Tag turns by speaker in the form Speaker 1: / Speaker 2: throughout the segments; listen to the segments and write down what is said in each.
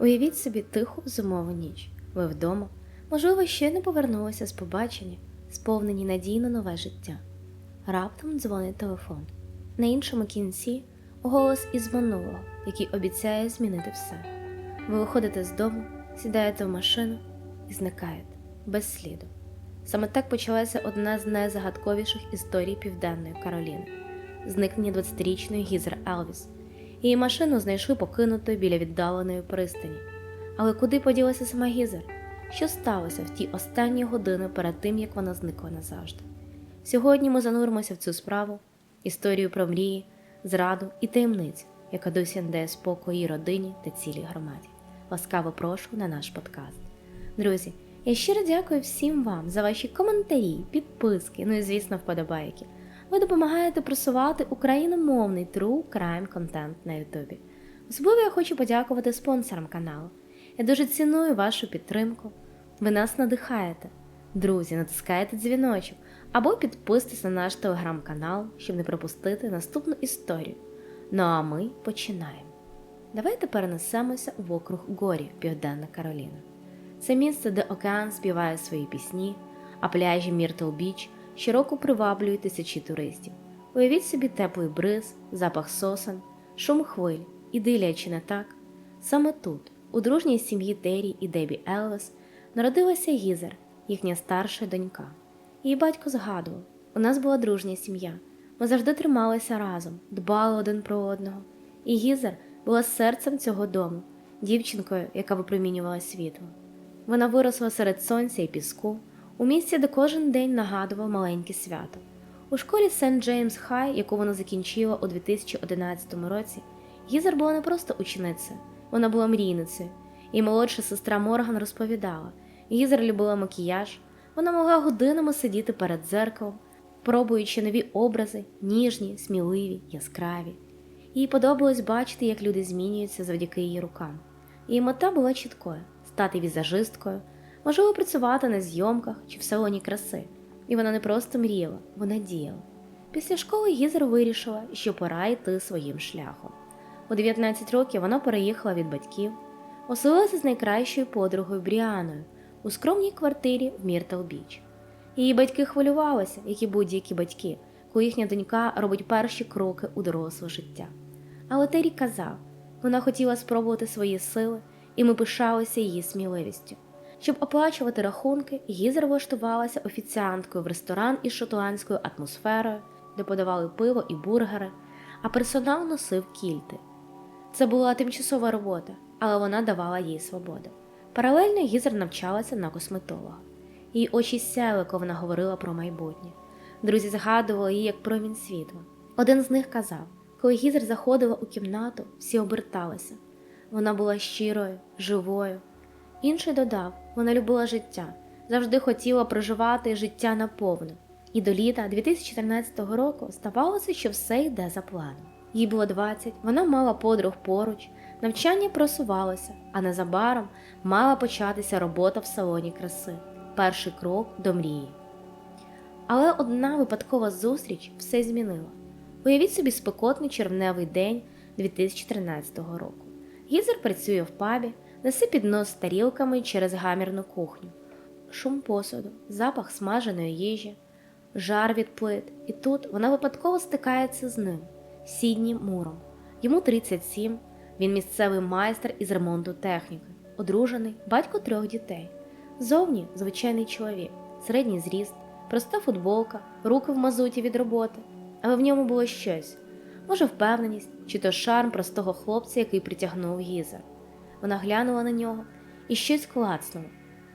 Speaker 1: Уявіть собі тиху зимову ніч. Ви вдома, можливо, ще не повернулися з побачення, сповнені надій на нове життя. Раптом дзвонить телефон. На іншому кінці голос із минулого, який обіцяє змінити все. Ви виходите з дому, сідаєте в машину і зникаєте без сліду. Саме так почалася одна з найзагадковіших історій Південної Кароліни зникнення 20-річної Гізер Елвіс. Її машину знайшли покинутою біля віддаленої пристані. Але куди поділася сама Гізер? Що сталося в ті останні години перед тим, як вона зникла назавжди? Сьогодні ми зануримося в цю справу, історію про мрії, зраду і таємницю, яка досі не дає спокою родині та цілій громаді. Ласкаво прошу на наш подкаст. Друзі, я щиро дякую всім вам за ваші коментарі, підписки, ну і звісно, вподобайки. Ви допомагаєте просувати україномовний true crime контент на Ютубі. Особливо я хочу подякувати спонсорам каналу. Я дуже ціную вашу підтримку. Ви нас надихаєте. Друзі, натискайте дзвіночок або підписуйтесь на наш телеграм-канал, щоб не пропустити наступну історію. Ну а ми починаємо. Давайте перенесемося в округ Горі, Південна Кароліна. Це місце, де океан співає свої пісні, а пляжі Міртл Біч щороку приваблюють тисячі туристів. Уявіть собі теплий бриз, запах сосен, шум хвиль, ідилія чи не так. Саме тут, у дружній сім'ї Террі і Дебі Елвес, народилася Гізер, їхня старша донька. Її батько згадував: у нас була дружня сім'я. Ми завжди трималися разом, дбали один про одного. І Гізер була серцем цього дому, дівчинкою, яка випромінювала світло. Вона виросла серед сонця і піску, у місці, де кожен день нагадував маленьке свято. У школі Сент Джеймс Хай, яку вона закінчила у 2011 році, Гізер була не просто ученицею, вона була мрійницею. І молодша сестра Морган розповідала: Гізер любила макіяж, вона могла годинами сидіти перед дзеркалом, пробуючи нові образи, ніжні, сміливі, яскраві. Їй подобалось бачити, як люди змінюються завдяки її рукам. Її мета була чіткою стати візажисткою, можливо, працювати на зйомках чи в салоні краси. І вона не просто мріяла, вона діяла. Після школи Гізер вирішила, що пора йти своїм шляхом. У 19 років вона переїхала від батьків, оселилася з найкращою подругою Бріаною у скромній квартирі в Міртл Біч. Її батьки хвилювалися, як і будь-які батьки, коли їхня донька робить перші кроки у доросле життя. Але Террі казав, вона хотіла спробувати свої сили, і ми пишалися її сміливістю. Щоб оплачувати рахунки, Гізер влаштувалася офіціанткою в ресторан із шотландською атмосферою, де подавали пиво і бургери, а персонал носив кільти. Це була тимчасова робота, але вона давала їй свободу. Паралельно Гізер навчалася на косметолога. Її очі сяяли, коли вона говорила про майбутнє. Друзі згадували її як промінь світла. Один з них казав, коли Гізер заходила у кімнату, всі оберталися. Вона була щирою, живою. Інший додав, вона любила життя, завжди хотіла проживати життя наповну. І до літа 2014 року ставалося, що все йде за планом. Їй було 20, вона мала подруг поруч, навчання просувалося, а незабаром мала початися робота в салоні краси перший крок до мрії. Але одна випадкова зустріч все змінила. Уявіть собі спекотний червневий день 2013 року. Гізер працює в пабі, несе піднос з тарілками через гамірну кухню, шум посуду, запах смаженої їжі, жар від плит, і тут вона випадково стикається з ним, Сідні Муром. Йому 37, він місцевий майстер із ремонту техніки, одружений, батько трьох дітей. Зовні звичайний чоловік, середній зріст, проста футболка, руки в мазуті від роботи, але в ньому було щось, може, впевненість, чи то шарм простого хлопця, який притягнув Гізер. Вона глянула на нього і щось клацнуло.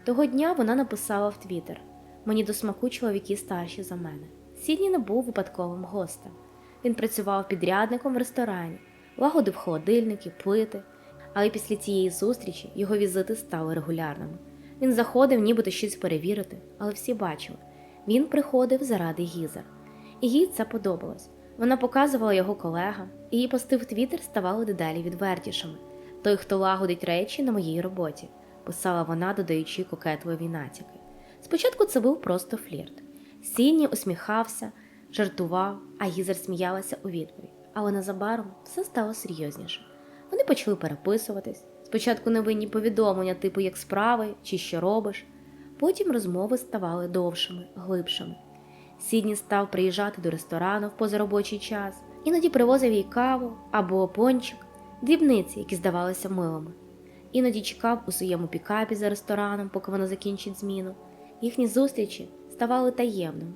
Speaker 1: Того дня вона написала в Твіттер мені до смаку чоловіки старші за мене. Сідні не був випадковим гостем. Він працював підрядником в ресторані, лагодив холодильники, плити, але після цієї зустрічі його візити стали регулярними. Він заходив, нібито щось перевірити, але всі бачили він приходив заради Гізер. І їй це подобалось. Вона показувала його колегам, її пости в Твіттер ставали дедалі відвертішими. Той, хто лагодить речі на моїй роботі, писала вона, додаючи кокетливі натяки. Спочатку це був просто флірт. Сінні усміхався, жартував, а Гізер сміялася у відповідь. Але незабаром все стало серйозніше. Вони почали переписуватись. Спочатку невинні повідомлення, типу як справи чи що робиш. Потім розмови ставали довшими, глибшими. Сідні став приїжджати до ресторану в позаробочий час, іноді привозив їй каву або пончик, дрібниці, які здавалися милими. Іноді чекав у своєму пікапі за рестораном, поки вона закінчить зміну. Їхні зустрічі ставали таємними.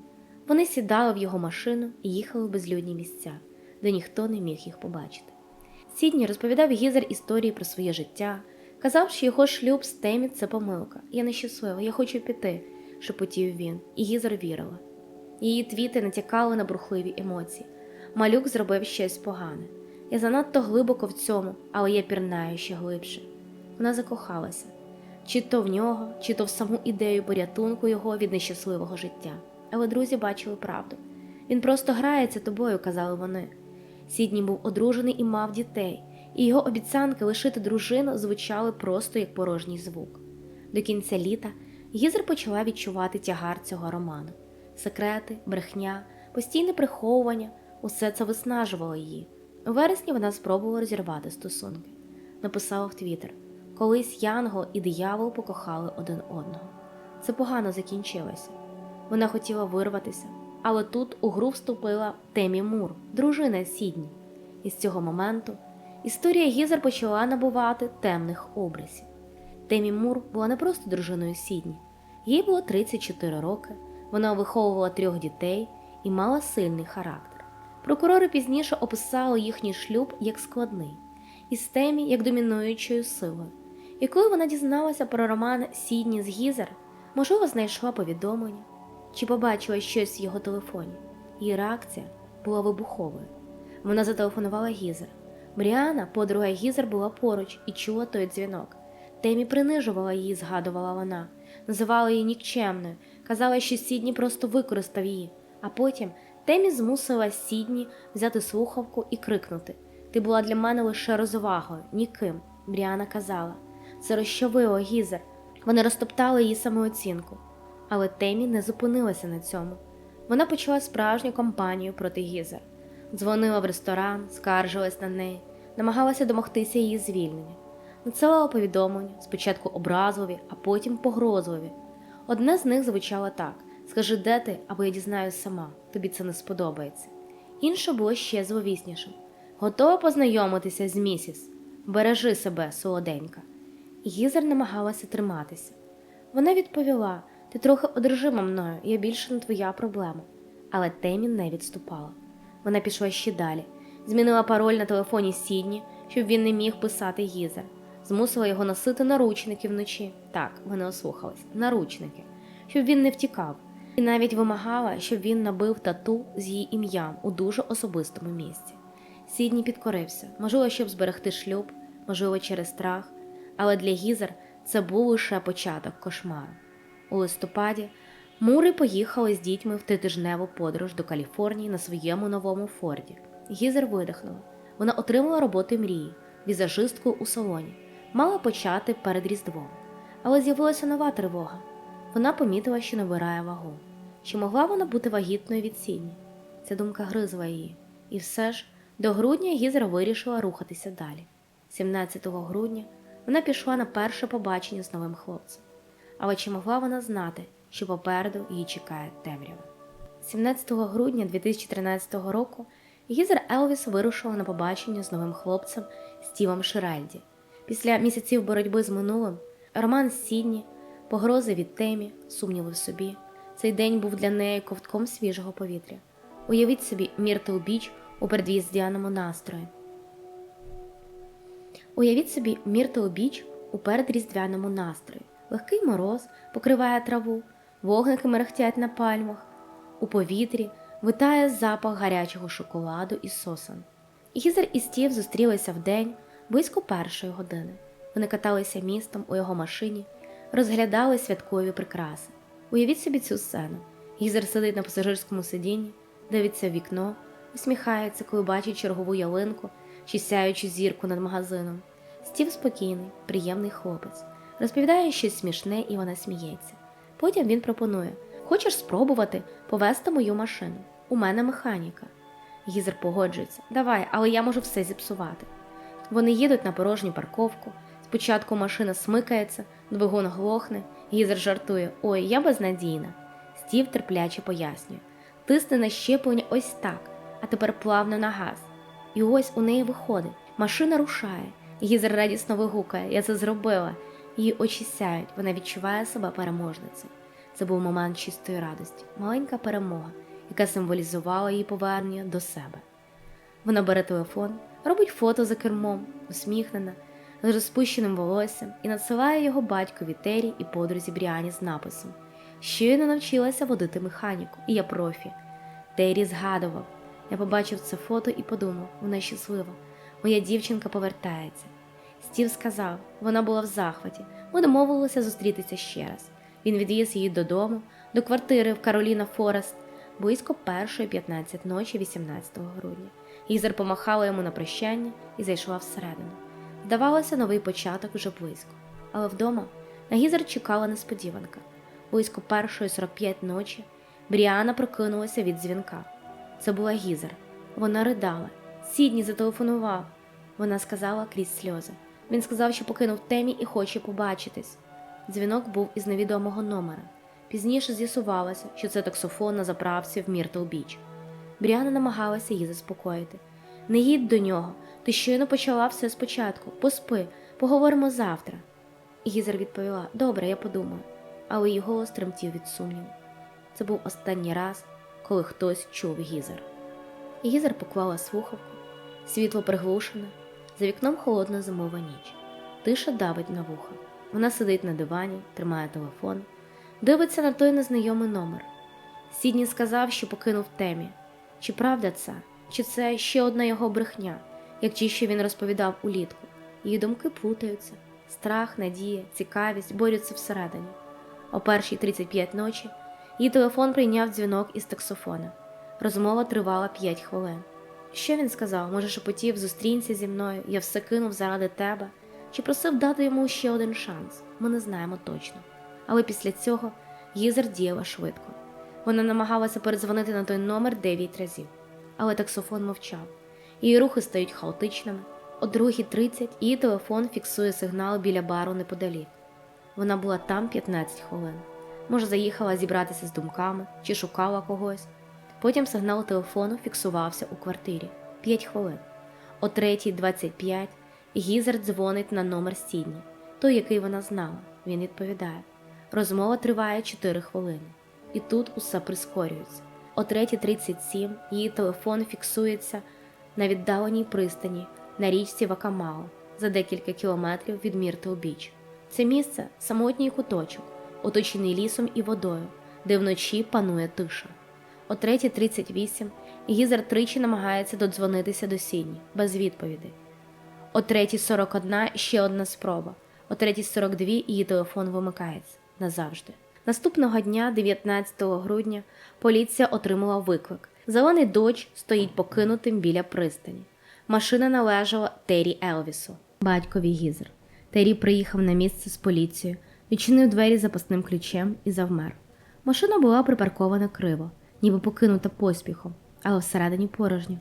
Speaker 1: Вони сідали в його машину і їхали в безлюдні місця, де ніхто не міг їх побачити. Сідні розповідав Гізер історії про своє життя, казав, що його шлюб з Темі – це помилка. Я нещаслива, я хочу піти, шепотів він, і Гізер вірила. Її твіти натякали на брухливі емоції. Малюк зробив щось погане. Я занадто глибоко в цьому, але я пірнаю ще глибше. Вона закохалася чи то в нього, чи то в саму ідею порятунку його від нещасливого життя. Але друзі бачили правду. Він просто грається тобою, казали вони. Сідні був одружений і мав дітей, і його обіцянки лишити дружину звучали просто як порожній звук. До кінця літа Гізер почала відчувати тягар цього роману. Секрети, брехня, постійне приховування усе це виснажувало її. У вересні вона спробувала розірвати стосунки. Написала в Твіттер колись Янгол і диявол покохали один одного. Це погано закінчилося. Вона хотіла вирватися, але тут у гру вступила Темі Мур, дружина Сідні. І з цього моменту історія Гізер почала набувати темних образів. Темі Мур була не просто дружиною Сідні, їй було 34 роки, вона виховувала трьох дітей і мала сильний характер. Прокурори пізніше описали їхній шлюб як складний, із Темі як домінуючою силою. І коли вона дізналася про роман Сідні з Гізер, можливо, знайшла повідомлення чи побачила щось в його телефоні. Її реакція була вибуховою. Вона зателефонувала Гізер. Бріана, подруга Гізер, була поруч і чула той дзвінок. Темі принижувала її, згадувала вона, називала її нікчемною, казала, що Сідні просто використав її, а потім Темі змусила Сідні взяти слухавку і крикнути: Ти була для мене лише розвагою, ніким. Бріана казала. Це розчавило Гізер. Вони розтоптали її самооцінку. Але Темі не зупинилася на цьому. Вона почала справжню кампанію проти Гізер. Дзвонила в ресторан, скаржилась на неї, намагалася домогтися її звільнення. Надсилала повідомлення, спочатку образливі, а потім погрозливі. Одне з них звучало так: Скажи, де ти, або я дізнаюсь сама, тобі це не сподобається. Інше було ще зловіснішим. Готова познайомитися з місіс. Бережи себе, солоденька. Гізер намагалася триматися. Вона відповіла: Ти трохи одержима мною, я більше не твоя проблема. Але Темі не відступала. Вона пішла ще далі, змінила пароль на телефоні Сідні, щоб він не міг писати Гізер, змусила його носити наручники вночі. Так, вони ослухались, наручники, щоб він не втікав, і навіть вимагала, щоб він набив тату з її ім'ям у дуже особистому місці. Сідні підкорився, можливо, щоб зберегти шлюб, можливо, через страх, але для Гізер це був лише початок кошмару. У листопаді Мури поїхали з дітьми в тритижневу подорож до Каліфорнії на своєму новому форді. Гізер видихнула. Вона отримала роботу мрії, візажистку у салоні, мала почати перед Різдвом. Але з'явилася нова тривога. Вона помітила, що набирає вагу. Чи могла вона бути вагітною від Сідні? Ця думка гризла її. І все ж до грудня Гізер вирішила рухатися далі. 17 грудня вона пішла на перше побачення з новим хлопцем. Але чи могла вона знати, що попереду її чекає темрява? 17 грудня 2013 року Гізер Елвіс вирушила на побачення з новим хлопцем Стівом Ширальді. Після місяців боротьби з минулим, роман Сідні, погрози від темі, сумніви в собі. Цей день був для неї ковтком свіжого повітря. Уявіть собі Міртл Біч у передвіздяному настрої. Уявіть собі Міртл Біч у передріздвяному настрої. Легкий мороз покриває траву, вогники мерехтять на пальмах. У повітрі витає запах гарячого шоколаду і сосан. Гізер і Стів зустрілися вдень близько першої години. Вони каталися містом у його машині, розглядали святкові прикраси. Уявіть собі цю сцену. Гізер сидить на пасажирському сидінні, дивиться в вікно, усміхається, коли бачить чергову ялинку чи сяючу зірку над магазином. Стів спокійний, приємний хлопець. Розповідає щось смішне, і вона сміється. Потім він пропонує: Хочеш спробувати повести мою машину? У мене механіка. Гізер погоджується. Давай, але я можу все зіпсувати. Вони їдуть на порожню парковку, Спочатку машина смикається, двигун глохне, Гізер жартує: Ой, я безнадійна. Стів терпляче пояснює: тисни на щеплення ось так, а тепер плавно на газ. І ось у неї виходить. Машина рушає. Гізер радісно вигукає: Я це зробила. Її очі сяють, вона відчуває себе переможницею. Це був момент чистої радості, маленька перемога, яка символізувала її повернення до себе. Вона бере телефон, робить фото за кермом, усміхнена, з розпущеним волоссям і надсилає його батькові Тері і подрузі Бріані з написом: Щойно навчилася водити механіку, і я профі. Террі згадував. Я побачив це фото і подумав, вона щаслива. Моя дівчинка повертається. Стів сказав, вона була в захваті. Ми домовилися зустрітися ще раз. Він відвіз її додому, до квартири в Кароліна Форест, близько першої 15 ночі 18 грудня. Гізер помахала йому на прощання і зайшла всередину. Здавалося, новий початок вже близько. Але вдома на Гізер чекала несподіванка. Близько першої 45 ночі Бріана прокинулася від дзвінка. Це була Гізер. Вона ридала. Сідні зателефонував. Вона сказала крізь сльози. Він сказав, що покинув темі і хоче побачитись. Дзвінок був із невідомого номера. Пізніше з'ясувалося, що це таксофон на заправці в Міртл Біч. Бріана намагалася її заспокоїти. Не їдь до нього, ти щойно почала все спочатку. Поспи, поговоримо завтра. Гізер відповіла: Добре, я подумаю, але її голос тремтів від сумніву. Це був останній раз, коли хтось чув Гізер. Гізер поклала слухавку, світло приглушене, за вікном холодна зимова ніч. Тиша давить на вуха. Вона сидить на дивані, тримає телефон, дивиться на той незнайомий номер. Сідні сказав, що покинув темі. Чи правда це, чи це ще одна його брехня, як що він розповідав улітку. Її думки плутаються, страх, надія, цікавість борються всередині. О першій 35 ночі її телефон прийняв дзвінок із таксофона. Розмова тривала 5 хвилин. Що він сказав? Може, шепотів, зустрінься зі мною, я все кинув заради тебе, чи просив дати йому ще один шанс? Ми не знаємо точно. Але після цього Гізер діяла швидко. Вона намагалася передзвонити на той номер 9 разів, але таксофон мовчав. Її рухи стають хаотичними. О 2.30 її телефон фіксує сигнал біля бару неподалік. Вона була там 15 хвилин. Може, заїхала зібратися з думками чи шукала когось. Потім сигнал телефону фіксувався у квартирі 5 хвилин. О 3.25 Гізер дзвонить на номер Сідні, той, який вона знала. Він відповідає. Розмова триває 4 хвилини. І тут усе прискорюється. О 3.37 її телефон фіксується на віддаленій пристані на річці Вакамао за декілька кілометрів від Міртл Біч. Це місце самотній куточок, оточений лісом і водою, де вночі панує тиша. О 3.38 Гізер тричі намагається додзвонитися до Сідні, без відповідей. О 3.41 ще одна спроба. О 3.42 її телефон вимикається назавжди. Наступного дня, 19 грудня, поліція отримала виклик. Зелений додж стоїть покинутим біля пристані. Машина належала Террі Елвісу, батькові Гізер. Террі приїхав на місце з поліцією, відчинив двері запасним ключем і завмер. Машина була припаркована криво, ніби покинута поспіхом, але всередині порожньо.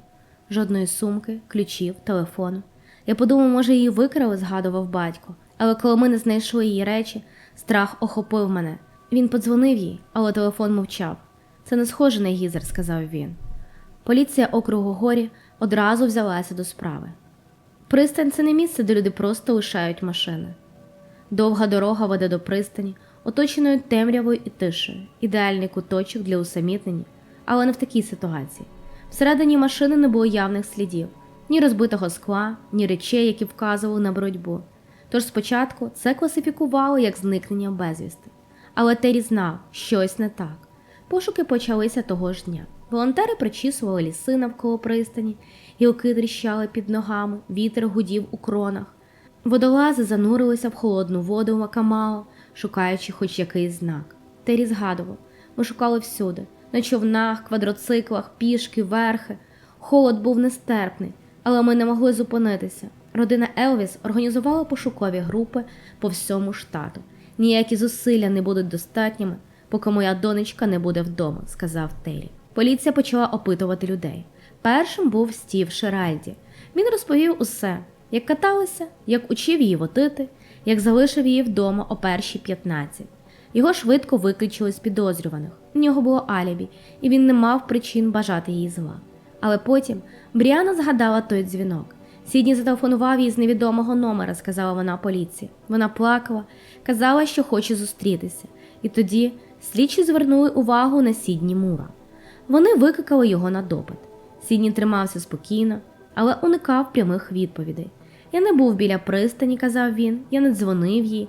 Speaker 1: Жодної сумки, ключів, телефону. Я подумав, може, її викрали, згадував батько, але коли ми не знайшли її речі, страх охопив мене. Він подзвонив їй, але телефон мовчав. Це не схоже на гізер, сказав він. Поліція округу горі одразу взялася до справи. Пристань це не місце, де люди просто лишають машини. Довга дорога веде до пристані, оточеною темрявою і тишею, ідеальний куточок для усамітнення, але не в такій ситуації. Всередині машини не було явних слідів, ні розбитого скла, ні речей, які вказували на боротьбу. Тож спочатку це класифікували як зникнення безвісти. Але Террі знав, щось не так. Пошуки почалися того ж дня. Волонтери причісували ліси навколо пристані, гілки тріщали під ногами, вітер гудів у кронах. Водолази занурилися в холодну воду Макамао, шукаючи хоч якийсь знак. Террі згадував, ми шукали всюди на човнах, квадроциклах, пішки, верхи. Холод був нестерпний, але ми не могли зупинитися. Родина Елвіс організувала пошукові групи по всьому штату. Ніякі зусилля не будуть достатніми, поки моя донечка не буде вдома, сказав Террі. Поліція почала опитувати людей. Першим був Стів Шеральді. Він розповів усе, як каталися, як учив її водити, як залишив її вдома о першій 15. Його швидко виключили з підозрюваних. У нього було алібі, і він не мав причин бажати їй зла. Але потім Бріана згадала той дзвінок. Сідні зателефонував їй з невідомого номера, сказала вона поліції. Вона плакала, казала, що хоче зустрітися. І тоді слідчі звернули увагу на Сідні Мура. Вони викликали його на допит. Сідні тримався спокійно, але уникав прямих відповідей. Я не був біля пристані, казав він, я не дзвонив їй.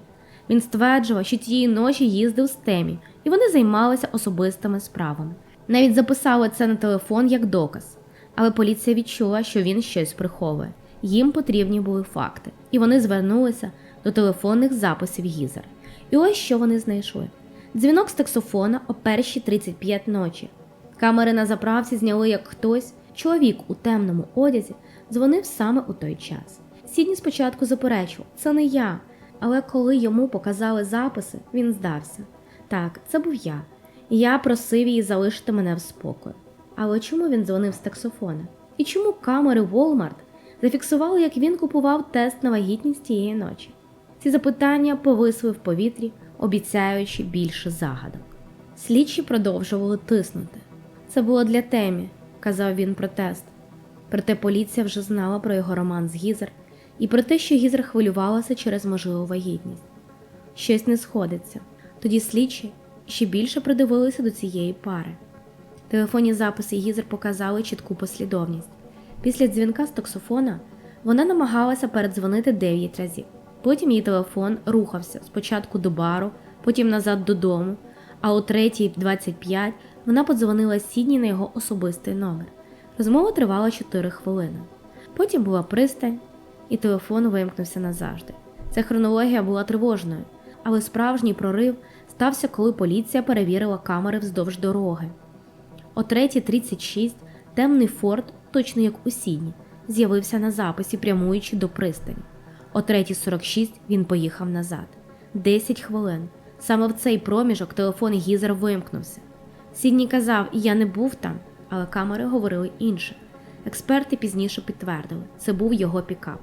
Speaker 1: Він стверджував, що тієї ночі їздив з темі, і вони займалися особистими справами. Навіть записали це на телефон як доказ. Але поліція відчула, що він щось приховує. Їм потрібні були факти, і вони звернулися до телефонних записів Гізер. І ось що вони знайшли: дзвінок з таксофона о 1.35 ночі. Камери на заправці зняли, як хтось, чоловік у темному одязі, дзвонив саме у той час. Сідні спочатку заперечував, це не я. Але коли йому показали записи, він здався. Так, це був я. Я просив її залишити мене в спокої. Але чому він дзвонив з таксофона? І чому камери Walmart зафіксували, як він купував тест на вагітність тієї ночі? Ці запитання повисли в повітрі, обіцяючи більше загадок. Слідчі продовжували тиснути. Це було для темі, казав він про тест. Проте поліція вже знала про його роман з Гізер і про те, що Гізер хвилювалася через можливу вагітність. Щось не сходиться. Тоді слідчі ще більше придивилися до цієї пари. Телефонні записи Гізер показали чітку послідовність. Після дзвінка з таксофона вона намагалася передзвонити 9 разів. Потім її телефон рухався спочатку до бару, потім назад додому, а о 3.25 вона подзвонила Сідні на його особистий номер. Розмова тривала 4 хвилини. Потім була пристань, і телефон вимкнувся назавжди. Ця хронологія була тривожною, але справжній прорив стався, коли поліція перевірила камери вздовж дороги. О 3.36 темний форт, точно як у Сідні, з'явився на записі, прямуючи до пристані. О 3.46 він поїхав назад. 10 хвилин. Саме в цей проміжок телефон Гізер вимкнувся. Сідні казав, я не був там, але камери говорили інше. Експерти пізніше підтвердили, це був його пікап,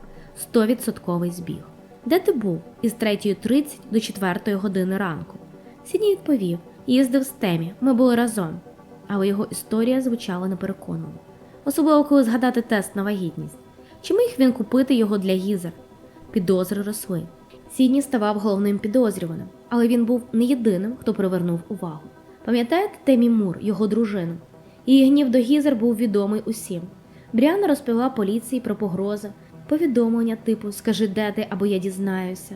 Speaker 1: 100% збіг. Де ти був із 3.30 до 4 години ранку? Сідні відповів, їздив з темі, ми були разом. Але його історія звучала непереконливо. Особливо, коли згадати тест на вагітність. Чи міг він купити його для Гізер? Підозри росли. Сідні ставав головним підозрюваним, але він був не єдиним, хто привернув увагу. Пам'ятаєте Темі Мур, його дружину? Її гнів до Гізер був відомий усім. Бріана розповіла поліції про погрози, повідомлення типу Скажи, де ти або я дізнаюся.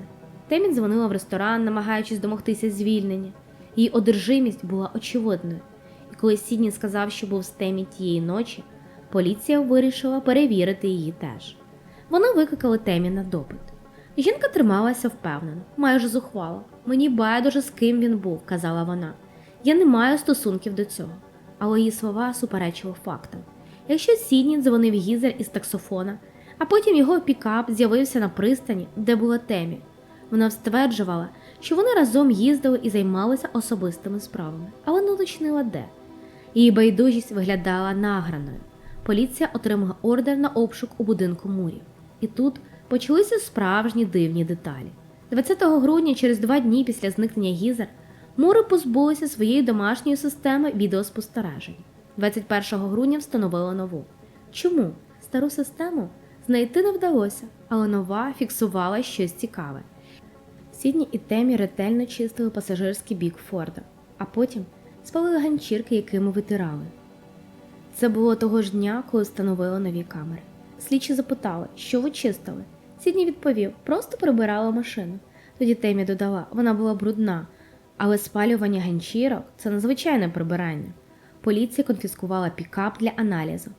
Speaker 1: Темі дзвонила в ресторан, намагаючись домогтися звільнення. Її одержимість була очевидною. І коли Сідні сказав, що був з темі тієї ночі, поліція вирішила перевірити її теж. Вони викликали темі на допит. Жінка трималася впевнено, майже зухвало. Мені байдуже з ким він був, казала вона. Я не маю стосунків до цього, але її слова суперечили фактам. Якщо Сідні дзвонив Гізер із таксофона, а потім його пікап з'явився на пристані, де була темі, вона стверджувала, що вони разом їздили і займалися особистими справами, але не уточнила де. Її байдужість виглядала награною. Поліція отримала ордер на обшук у будинку мурів. І тут почалися справжні дивні деталі. 20 грудня, через два дні після зникнення Гізер, Мури позбулися своєї домашньої системи відеоспостережень. 21 грудня встановили нову. Чому стару систему знайти не вдалося, але нова фіксувала щось цікаве. Сідні і темі ретельно чистили пасажирський бік Форда, а потім спалили ганчірки, якими витирали. Це було того ж дня, коли встановили нові камери. Слідчі запитали, що ви чистили. Сідні відповів, просто прибирала машину. Тоді Темі додала, вона була брудна, але спалювання ганчірок це надзвичайне прибирання. Поліція конфіскувала пікап для аналізу,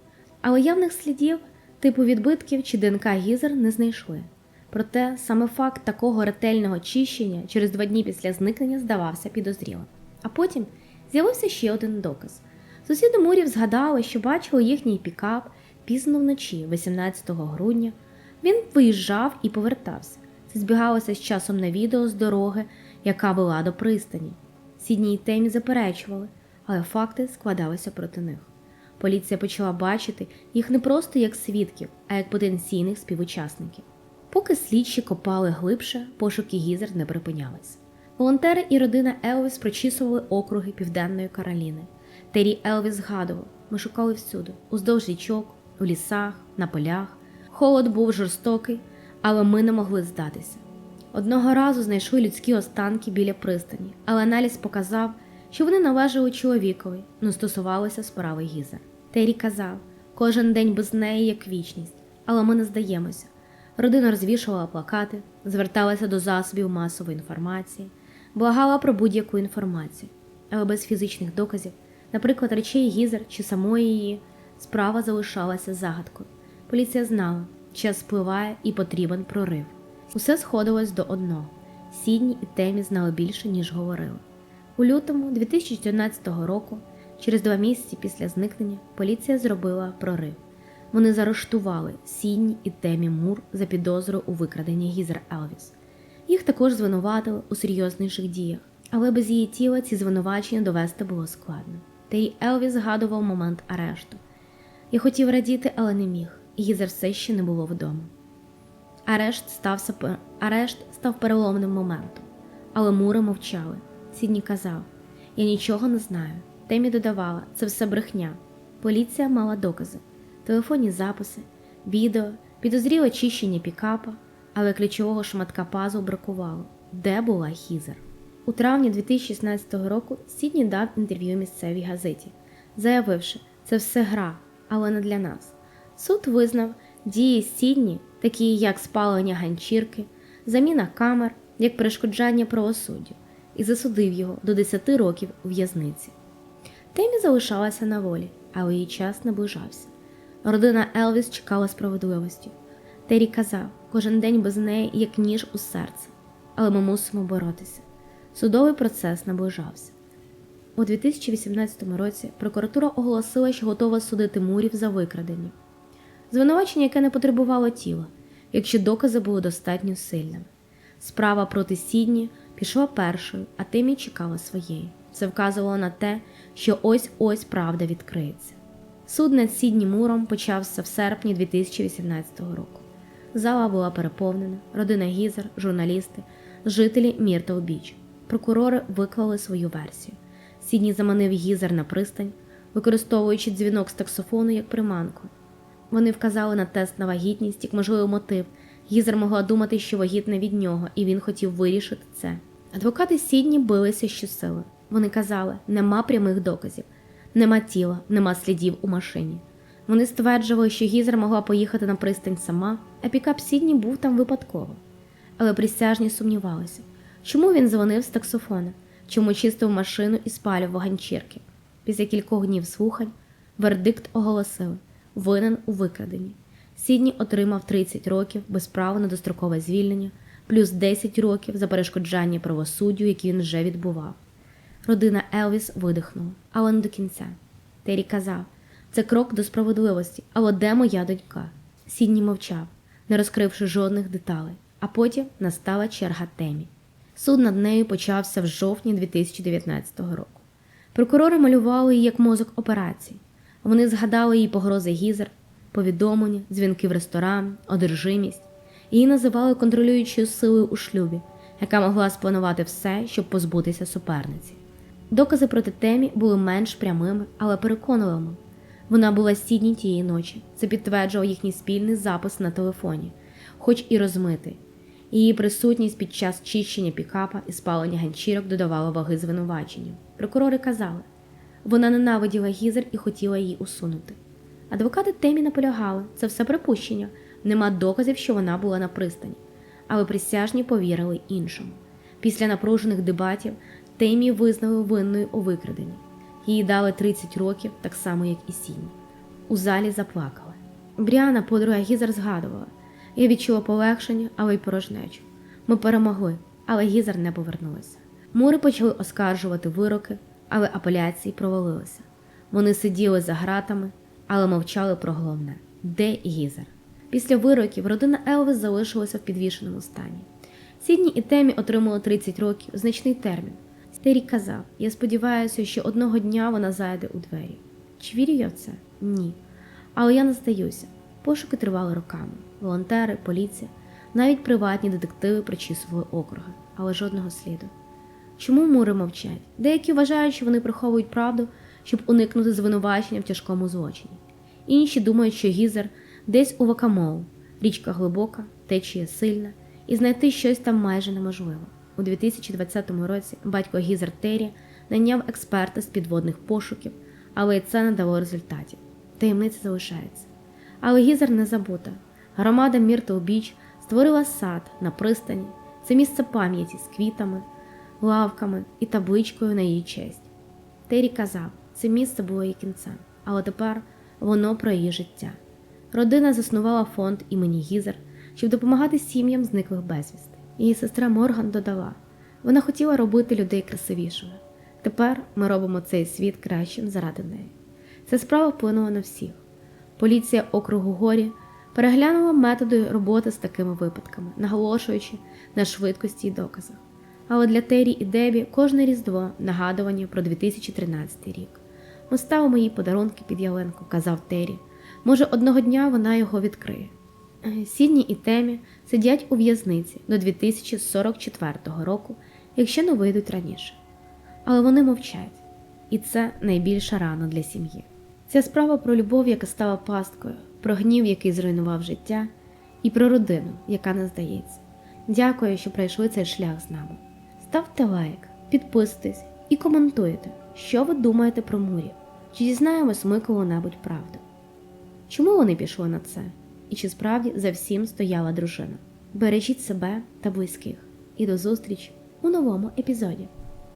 Speaker 1: але явних слідів, типу відбитків чи ДНК Гізер не знайшли. Проте саме факт такого ретельного чищення через два дні після зникнення здавався підозрілим. А потім з'явився ще один доказ. Сусіди Мурів згадали, що бачили їхній пікап пізно вночі, 18 грудня. Він виїжджав і повертався. Це збігалося з часом на відео з дороги, яка вела до пристані. Сідні й темі заперечували, але факти складалися проти них. Поліція почала бачити їх не просто як свідків, а як потенційних співучасників. Поки слідчі копали глибше, пошуки Гізер не припинялись. Волонтери і родина Елвіс прочісували округи Південної Кароліни. Террі Елвіс згадував: ми шукали всюди, уздовж річок, у лісах, на полях. Холод був жорстокий, але ми не могли здатися. Одного разу знайшли людські останки біля пристані, але аналіз показав, що вони належали чоловікові, не стосувалися справи Гізер. Террі казав, кожен день без неї як вічність, але ми не здаємося. Родина розвішувала плакати, зверталася до засобів масової інформації, благала про будь-яку інформацію, але без фізичних доказів, наприклад, речей Гізер чи самої її, справа залишалася загадкою. Поліція знала, час спливає і потрібен прорив. Усе сходилось до одного. Сідні і Темі знали більше, ніж говорили. У лютому 2014 року, через два місяці після зникнення, поліція зробила прорив. Вони заарештували Сідні і Темі Мур за підозрою у викраденні Гізер Елвіс. Їх також звинуватили у серйозніших діях, але без її тіла ці звинувачення довести було складно. Та й Елвіс згадував момент арешту. Я хотів радіти, але не міг. Гізер все ще не було вдома. Арешт, стався, арешт став переломним моментом, але мури мовчали. Сідні казав: Я нічого не знаю. Темі додавала, це все брехня. Поліція мала докази, телефонні записи, відео, підозріле очищення пікапа, але ключового шматка пазу бракувало. Де була Хізер? У травні 2016 року Сідні дав інтерв'ю місцевій газеті, заявивши, це все гра, але не для нас. Суд визнав дії Сідні, такі як спалення ганчірки, заміна камер, як перешкоджання правосуддю, і засудив його до 10 років у в'язниці. Темі залишалася на волі, але її час наближався. Родина Елвіс чекала справедливості. Террі казав, кожен день без неї як ніж у серце, але ми мусимо боротися. Судовий процес наближався. У 2018 році прокуратура оголосила, що готова судити Мурів за викрадення. Звинувачення, яке не потребувало тіла, якщо докази були достатньо сильними. Справа проти Сідні пішла першою, а Тимі чекала своєї. Це вказувало на те, що ось ось правда відкриється. Суд над Сідні Муром почався в серпні 2018 року. Зала була переповнена, родина Гізер, журналісти, жителі Міртл Біч. Прокурори виклали свою версію. Сідні заманив Гізер на пристань, використовуючи дзвінок з таксофону як приманку. Вони вказали на тест на вагітність як можливий мотив. Гізер могла думати, що вагітна від нього, і він хотів вирішити це. Адвокати Сідні билися щосили. Вони казали, нема прямих доказів, нема тіла, нема слідів у машині. Вони стверджували, що Гізер могла поїхати на пристань сама, а пікап Сідні був там випадково. Але присяжні сумнівалися, чому він дзвонив з таксофона, чому чистив машину і спалював ганчірки. Після кількох днів слухань вердикт оголосили винен у викраденні. Сідні отримав 30 років без права на дострокове звільнення, плюс 10 років за перешкоджання правосуддю, які він вже відбував. Родина Елвіс видихнула, але не до кінця. Террі казав, це крок до справедливості, але де моя донька? Сідні мовчав, не розкривши жодних деталей, а потім настала черга темі. Суд над нею почався в жовтні 2019 року. Прокурори малювали її як мозок операції. Вони згадали її погрози Гізер, повідомлення, дзвінки в ресторан, одержимість. Її називали контролюючою силою у шлюбі, яка могла спланувати все, щоб позбутися суперниці. Докази проти темі були менш прямими, але переконливими. Вона була сідні тієї ночі. Це підтверджував їхній спільний запис на телефоні, хоч і розмитий. Її присутність під час чищення пікапа і спалення ганчірок додавала ваги звинуваченню. Прокурори казали, вона ненавиділа Гізер і хотіла її усунути. Адвокати Темі наполягали, це все припущення, нема доказів, що вона була на пристані. Але присяжні повірили іншому. Після напружених дебатів Темі визнали винною у викраденні. Їй дали 30 років, так само, як і Сіні. У залі заплакали. Бріана, подруга Гізер, згадувала: я відчула полегшення, але й порожнечу. Ми перемогли, але Гізер не повернулася. Мури почали оскаржувати вироки, але апеляції провалилися. Вони сиділи за гратами, але мовчали про головне де Гізер. Після вироків родина Елвіс залишилася в підвішеному стані. Сідні і Темі отримали 30 років, значний термін. Стері казав: Я сподіваюся, що одного дня вона зайде у двері. Чи вірю я в це? Ні. Але я не здаюся. Пошуки тривали роками. Волонтери, поліція, навіть приватні детективи прочісували округи, але жодного сліду. Чому мури мовчать? Деякі вважають, що вони приховують правду, щоб уникнути звинувачення в тяжкому злочині. Інші думають, що гізер десь у Вакамоу, річка глибока, течія сильна, і знайти щось там майже неможливо. У 2020 році батько Гізер Террі найняв експерта з підводних пошуків, але й це не дало результатів. Таємниця залишається. Але Гізер не забута. Громада Міртл Біч створила сад на пристані. Це місце пам'яті з квітами, лавками і табличкою на її честь. Террі казав, це місце було її кінцем, але тепер воно про її життя. Родина заснувала фонд імені Гізер, щоб допомагати сім'ям зниклих безвісти. Її сестра Морган додала: вона хотіла робити людей красивішими. Тепер ми робимо цей світ кращим заради неї. Ця справа вплинула на всіх. Поліція округу Горі переглянула методи роботи з такими випадками, наголошуючи на швидкості і доказах. Але для Террі і Дебі кожне різдво нагадування про 2013 рік. Ми ставимо їй подарунки під ялинку, казав Террі. Може, одного дня вона його відкриє. Сідні і Темі сидять у в'язниці до 2044 року, якщо не вийдуть раніше. Але вони мовчать, і це найбільша рана для сім'ї. Ця справа про любов, яка стала пасткою, про гнів, який зруйнував життя, і про родину, яка не здається. Дякую, що пройшли цей шлях з нами. Ставте лайк, підписуйтесь і коментуйте, що ви думаєте про мурів, чи дізнаємось ми коли-небудь правду. Чому вони пішли на це? І чи справді за всім стояла дружина? Бережіть себе та близьких. І до зустрічі у новому епізоді.